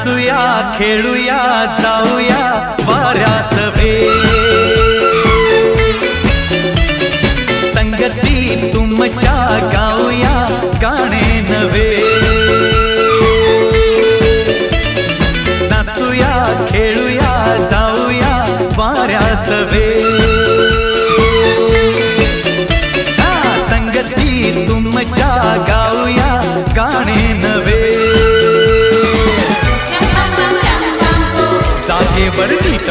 नाचूया खेळूया जाऊया वाऱ्यास सभे संगती तुमच्या गाऊया गाणे नवे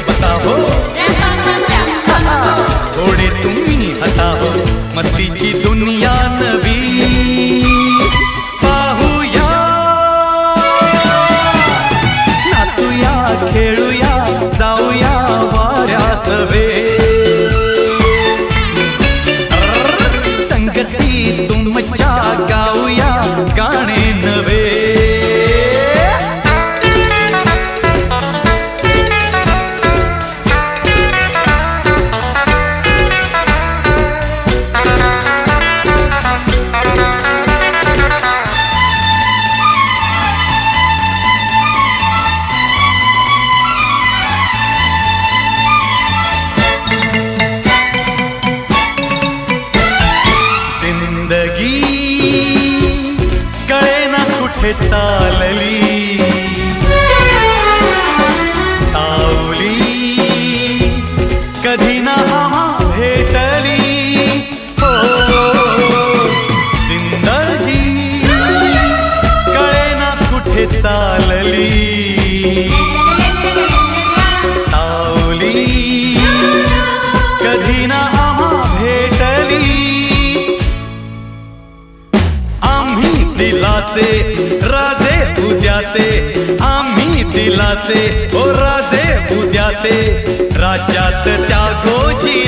बसा हो थोडे तुम्ही हसा हो मस्तीची दुनिया चालली सावली. कधी ना भेटली. हो जिंदगी कळे ना कुठे चालली. सावली. कधी ना भेटली. आम्ही दिलाचे राजे उद्याचे आम्ही दिलाचे. ओ राजे उद्याचे राज्यात त्या गोजी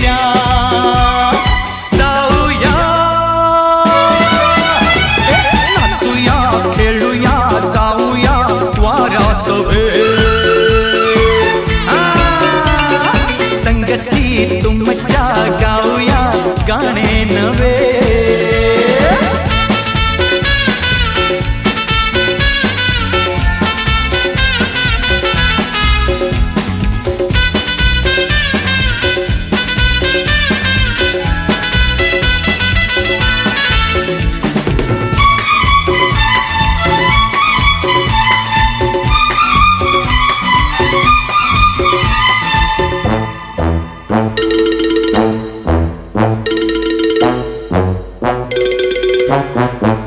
Gracias.